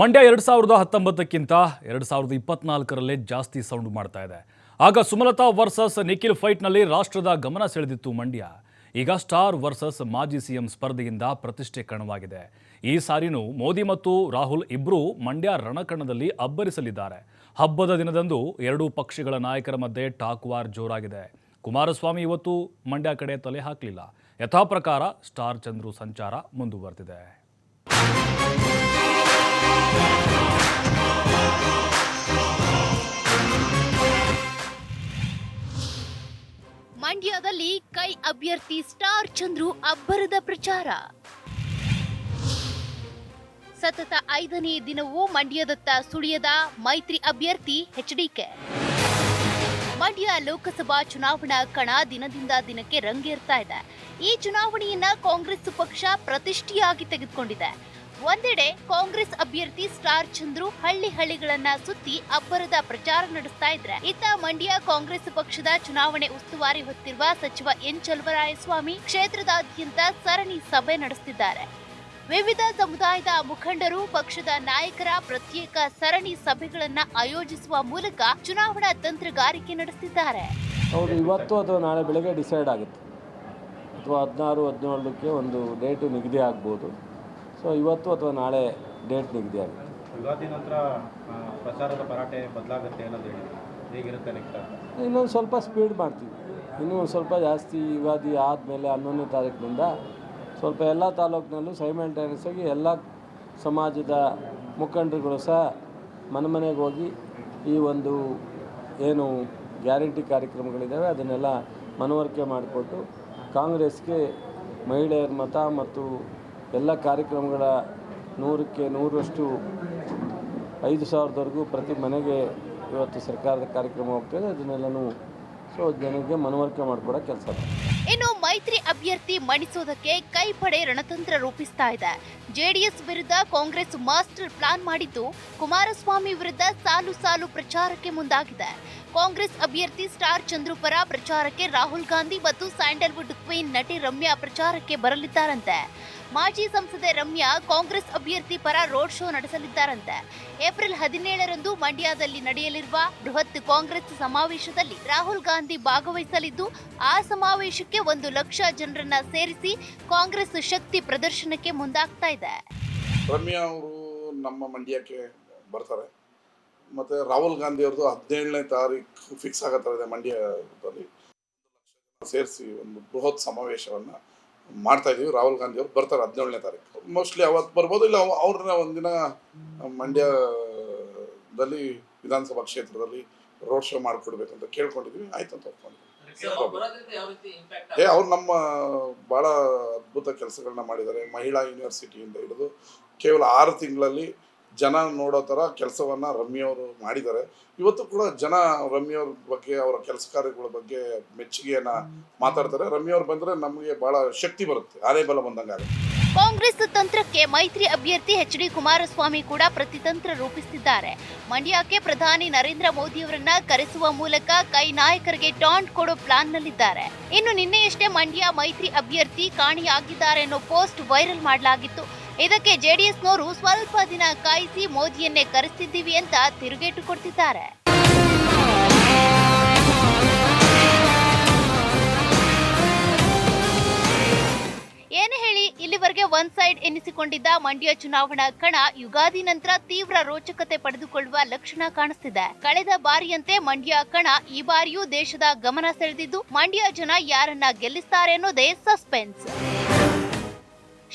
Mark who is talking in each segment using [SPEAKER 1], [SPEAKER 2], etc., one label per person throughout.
[SPEAKER 1] ಮಂಡ್ಯ ಎರಡು ಸಾವಿರದ ಹತ್ತೊಂಬತ್ತಕ್ಕಿಂತ ಎರಡು ಸಾವಿರದ ಇಪ್ಪತ್ನಾಲ್ಕರಲ್ಲೇ ಜಾಸ್ತಿ ಸೌಂಡ್ ಮಾಡ್ತಾ ಇದೆ. ಆಗ ಸುಮಲತಾ ವರ್ಸಸ್ ನಿಖಿಲ್ ಫೈಟ್ನಲ್ಲಿ ರಾಷ್ಟ್ರದ ಗಮನ ಸೆಳೆದಿತ್ತು ಮಂಡ್ಯ. ಈಗ ಸ್ಟಾರ್ ವರ್ಸಸ್ ಮಾಜಿ ಸಿಎಂ ಸ್ಪರ್ಧೆಯಿಂದ ಪ್ರತಿಷ್ಠೆ ಕಣವಾಗಿದೆ. ಈ ಸಾರಿನೂ ಮೋದಿ ಮತ್ತು ರಾಹುಲ್ ಇಬ್ಬರೂ ಮಂಡ್ಯ ರಣಕಣದಲ್ಲಿ ಅಬ್ಬರಿಸಲಿದ್ದಾರೆ. ಹಬ್ಬದ ದಿನದಂದು ಎರಡೂ ಪಕ್ಷಗಳ ನಾಯಕರ ಮಧ್ಯೆ ಟಾಕ್ ವಾರ್ ಜೋರಾಗಿದೆ. ಕುಮಾರಸ್ವಾಮಿ ಇವತ್ತು ಮಂಡ್ಯ ಕಡೆ ತಲೆ ಹಾಕಲಿಲ್ಲ. ಯಥಾಪ್ರಕಾರ ಸ್ಟಾರ್ ಚಂದ್ರು ಸಂಚಾರ ಮುಂದುವರೆದಿದೆ.
[SPEAKER 2] ಮಂಡ್ಯದಲ್ಲಿ ಕೈ ಅಭ್ಯರ್ಥಿ ಸ್ಟಾರ್ ಚಂದ್ರು ಅಬ್ಬರದ ಪ್ರಚಾರ. ಸತತ ಐದನೇ ದಿನವೂ ಮಂಡ್ಯದತ್ತ ಸುಳಿಯದ ಮೈತ್ರಿ ಅಭ್ಯರ್ಥಿ ಎಚ್ಡಿಕೆ ಮಂಡ್ಯ ಲೋಕಸಭಾ ಚುನಾವಣಾ ಕಣ ದಿನದಿಂದ ದಿನಕ್ಕೆ ರಂಗೇರ್ತಾ ಇದೆ. ಈ ಚುನಾವಣೆಯನ್ನ ಕಾಂಗ್ರೆಸ್ ಪಕ್ಷ ಪ್ರತಿಷ್ಠೆಯಾಗಿ ತೆಗೆದುಕೊಂಡಿದೆ. ಒಂದೆಡೆ ಕಾಂಗ್ರೆಸ್ ಅಭ್ಯರ್ಥಿ ಸ್ಟಾರ್ ಚಂದ್ರು ಹಳ್ಳಿ ಹಳ್ಳಿಗಳನ್ನ ಸುತ್ತಿ ಅಬ್ಬರದ ಪ್ರಚಾರ ನಡೆಸ್ತಾ ಇದ್ರೆ, ಇತ್ತ ಮಂಡ್ಯ ಕಾಂಗ್ರೆಸ್ ಪಕ್ಷದ ಚುನಾವಣೆ ಉಸ್ತುವಾರಿ ಹೊತ್ತಿರುವ ಸಚಿವ ಎನ್ ಚಲುವರಾಯಸ್ವಾಮಿ ಕ್ಷೇತ್ರದಾದ್ಯಂತ ಸರಣಿ ಸಭೆ ನಡೆಸುತ್ತಿದ್ದಾರೆ ವಿವಿಧ ಸಮುದಾಯದ ಮುಖಂಡರು, ಪಕ್ಷದ ನಾಯಕರ ಪ್ರತ್ಯೇಕ ಸರಣಿ ಸಭೆಗಳನ್ನ ಆಯೋಜಿಸುವ ಮೂಲಕ ಚುನಾವಣಾ ತಂತ್ರಗಾರಿಕೆ ನಡೆಸುತ್ತಿದ್ದಾರೆ
[SPEAKER 3] ಅವರು ಇವತ್ತು ಅಥವಾ ನಾಳೆ ಬೆಳಗ್ಗೆ ಡಿಸೈಡ್ ಆಗುತ್ತೆ. ಅಥವಾ ಹದಿನಾರು, ಹದಿನೇಳಕ್ಕೆ ಒಂದು ಡೇಟು ನಿಗದಿ ಆಗ್ಬೋದು. ಸೊ ಇವತ್ತು ಅಥವಾ ನಾಳೆ ಡೇಟ್ ನಿಗದಿ ಆಗುತ್ತೆ
[SPEAKER 4] ಯುಗಾದಿ ನಂತರ ಪ್ರಚಾರದ ಭರಾಟೆ ಬದಲಾಗುತ್ತೆ ಅನ್ನೋದು ಹೇಳಿ. ಹೇಗಿರುತ್ತೆ ನೆಕ್ಸ್ಟ್
[SPEAKER 3] ಇನ್ನೊಂದು ಸ್ವಲ್ಪ ಸ್ಪೀಡ್ ಮಾಡ್ತೀವಿ. ಇನ್ನೂ ಒಂದು ಸ್ವಲ್ಪ ಜಾಸ್ತಿ ಯುಗಾದಿ ಆದಮೇಲೆ ಹನ್ನೊಂದನೇ ತಾರೀಕಿನಿಂದ ಸ್ವಲ್ಪ ಎಲ್ಲ ತಾಲೂಕಿನಲ್ಲೂ ಸೈಮಲ್ಟೇನಿಯಸ್ ಆಗಿ ಎಲ್ಲ ಸಮಾಜದ ಮುಖಂಡರುಗಳು ಸಹ ಮನೆ ಮನೆಗೆ ಹೋಗಿ ಈ ಒಂದು ಏನು ಗ್ಯಾರಂಟಿ ಕಾರ್ಯಕ್ರಮಗಳಿದ್ದಾವೆ ಅದನ್ನೆಲ್ಲ ಮನವರಿಕೆ ಮಾಡಿಕೊಟ್ಟು ಕಾಂಗ್ರೆಸ್ಗೆ ಮಹಿಳೆಯರ ಮತ ಮತ್ತು ಎಲ್ಲ ಕಾರ್ಯಕ್ರಮಗಳ ನೂರಕ್ಕೆ ನೂರರಷ್ಟು ಐದು ಸಾವಿರದವರೆಗೂ ಪ್ರತಿ ಮನೆಗೆ ಇವತ್ತು ಸರ್ಕಾರದ ಕಾರ್ಯಕ್ರಮ ಹೋಗ್ತದೆ. ಅದನ್ನೆಲ್ಲನೂ ಸೊ ಜನರಿಗೆ ಮನವರಿಕೆ ಮಾಡಿಕೊಡೋ ಕೆಲಸ
[SPEAKER 2] ಇನ್ನು ಮೈತ್ರಿ ಅಭ್ಯರ್ಥಿ ಮಣಿಸೋದಕ್ಕೆ ಕೈಪಡೆ ರಣತಂತ್ರ ರೂಪಿಸ್ತಾ ಇದೆ. ಜೆಡಿಎಸ್ ವಿರುದ್ಧ ಕಾಂಗ್ರೆಸ್ ಮಾಸ್ಟರ್ ಪ್ಲಾನ್ ಮಾಡಿದ್ದು ಕುಮಾರಸ್ವಾಮಿ ವಿರುದ್ಧ ಸಾಲು ಸಾಲು ಪ್ರಚಾರಕ್ಕೆ ಮುಂದಾಗಿದೆ. ಕಾಂಗ್ರೆಸ್ ಅಭ್ಯರ್ಥಿ ಸ್ಟಾರ್ ಚಂದ್ರು ಪರ ಪ್ರಚಾರಕ್ಕೆ ರಾಹುಲ್ ಗಾಂಧಿ ಮತ್ತು ಸ್ಯಾಂಡಲ್ವುಡ್ ಕ್ವೀನ್ ನಟಿ ರಮ್ಯಾ ಪ್ರಚಾರಕ್ಕೆ ಬರಲಿದ್ದಾರಂತೆ. ಮಾಜಿ ಸಂಸದೆ ರಮ್ಯಾ ಕಾಂಗ್ರೆಸ್ ಅಭ್ಯರ್ಥಿ ಪರ ರೋಡ್ ಶೋ ನಡೆಸಲಿದ್ದಾರಂತೆ. ಏಪ್ರಿಲ್ ಹದಿನೇಳರಂದು ಮಂಡ್ಯದಲ್ಲಿ ನಡೆಯಲಿರುವ ಬೃಹತ್ ಕಾಂಗ್ರೆಸ್ ಸಮಾವೇಶದಲ್ಲಿ ರಾಹುಲ್ ಗಾಂಧಿ ಭಾಗವಹಿಸಲಿದ್ದು, ಆ ಸಮಾವೇಶಕ್ಕೆ ಒಂದು ಲಕ್ಷ ಜನರನ್ನ ಸೇರಿಸಿ ಕಾಂಗ್ರೆಸ್ ಶಕ್ತಿ ಪ್ರದರ್ಶನಕ್ಕೆ ಮುಂದಾಗ್ತಾ ಇದೆ.
[SPEAKER 5] ರಮ್ಯಾ ಅವರು ನಮ್ಮ ಮಂಡ್ಯಕ್ಕೆ ಬರ್ತಾರೆ. ಮತ್ತು ರಾಹುಲ್ ಗಾಂಧಿ ಅವ್ರದ್ದು ಹದಿನೇಳನೇ ತಾರೀಕು ಫಿಕ್ಸ್ ಆಗತ್ತಾರೆ ಮಂಡ್ಯದಲ್ಲಿ. ಸೇರಿಸಿ ಒಂದು ಬೃಹತ್ ಸಮಾವೇಶವನ್ನು ಮಾಡ್ತಾ ಇದೀವಿ. ರಾಹುಲ್ ಗಾಂಧಿ ಅವರು ಬರ್ತಾರೆ ಹದಿನೇಳನೇ ತಾರೀಕು. ಮೋಸ್ಟ್ಲಿ ಅವತ್ತು ಬರ್ಬೋದು ಇಲ್ಲ ಅವ- ಅವ್ರನ್ನ ಒಂದಿನ ಮಂಡ್ಯದಲ್ಲಿ ವಿಧಾನಸಭಾ ಕ್ಷೇತ್ರದಲ್ಲಿ ರೋಡ್ ಶೋ ಮಾಡಿಕೊಡ್ಬೇಕಂತ ಕೇಳ್ಕೊಂಡಿದ್ವಿ. ಆಯ್ತು ಅಂತ ಒಪ್ಕೊಂಡಿದ್ವಿ ಏ ಅವ್ರು ನಮ್ಮ ಭಾಳ ಅದ್ಭುತ ಕೆಲಸಗಳನ್ನ ಮಾಡಿದ್ದಾರೆ. ಮಹಿಳಾ ಯೂನಿವರ್ಸಿಟಿಯಿಂದ ಹಿಡಿದು ಕೇವಲ ಆರು ತಿಂಗಳಲ್ಲಿ ಜನ ನೋಡೋ ಥರ ಕೆಲಸವನ್ನು ರಮ್ಯವರು ಮಾಡಿದ್ದಾರೆ. ಇವತ್ತು ಕೂಡ ಜನ ರಮ್ಯವ್ರ ಬಗ್ಗೆ ಅವರ ಕೆಲಸ ಕಾರ್ಯಗಳ ಬಗ್ಗೆ ಮೆಚ್ಚುಗೆಯನ್ನು ಮಾತಾಡ್ತಾರೆ. ರಮ್ಯವ್ರು ಬಂದರೆ ನಮಗೆ ಭಾಳ ಶಕ್ತಿ ಬರುತ್ತೆ. ಅದೇ ಬಲ ಬಂದಂಗೆ
[SPEAKER 2] ಕಾಂಗ್ರೆಸ್ ತಂತ್ರಕ್ಕೆ ಮೈತ್ರಿ ಅಭ್ಯರ್ಥಿ ಎಚ್ ಡಿ ಕುಮಾರಸ್ವಾಮಿ ಕೂಡ ಪ್ರತಿತಂತ್ರ ರೂಪಿಸುತ್ತಿದ್ದಾರೆ ಮಂಡ್ಯಕ್ಕೆ ಪ್ರಧಾನಿ ನರೇಂದ್ರ ಮೋದಿಯವರನ್ನ ಕರೆಸುವ ಮೂಲಕ ಕೈ ನಾಯಕರಿಗೆ ಟಾಂಟ್ ಕೊಡೋ ಪ್ಲಾನ್ನಲ್ಲಿದ್ದಾರೆ. ಇನ್ನು ನಿನ್ನೆಯಷ್ಟೇ ಮಂಡ್ಯ ಮೈತ್ರಿ ಅಭ್ಯರ್ಥಿ ಕಾಣಿಯಾಗಿದ್ದಾರೆ ಅನ್ನೋ ಪೋಸ್ಟ್ ವೈರಲ್ ಮಾಡಲಾಗಿತ್ತು. ಇದಕ್ಕೆ ಜೆಡಿಎಸ್ನವರು ಸ್ವಲ್ಪ ದಿನ ಕಾಯಿಸಿ ಮೋದಿಯನ್ನೇ ಕರೆಸ್ತಿದ್ದೀವಿ ಅಂತ ತಿರುಗೇಟು ಕೊಡ್ತಿದ್ದಾರೆ. ಏನು ಹೇಳಿ, ಇಲ್ಲಿವರೆಗೆ ಒನ್ ಸೈಡ್ ಎನಿಸಿಕೊಂಡಿದ್ದ ಮಂಡ್ಯ ಚುನಾವಣಾ ಕಣ ಯುಗಾದಿ ನಂತರ ತೀವ್ರ ರೋಚಕತೆ ಪಡೆದುಕೊಳ್ಳುವ ಲಕ್ಷಣ ಕಾಣಿಸ್ತಿದೆ. ಕಳೆದ ಬಾರಿಯಂತೆ ಮಂಡ್ಯ ಕಣ ಈ ಬಾರಿಯೂ ದೇಶದ ಗಮನ ಸೆಳೆದಿದ್ದು, ಮಂಡ್ಯ ಜನ ಯಾರನ್ನ ಗೆಲ್ಲಿಸ್ತಾರೆ ಅನ್ನೋದೇ suspense.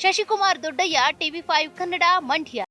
[SPEAKER 2] Shashikumar Doddaiah TV five Kannada Mandya.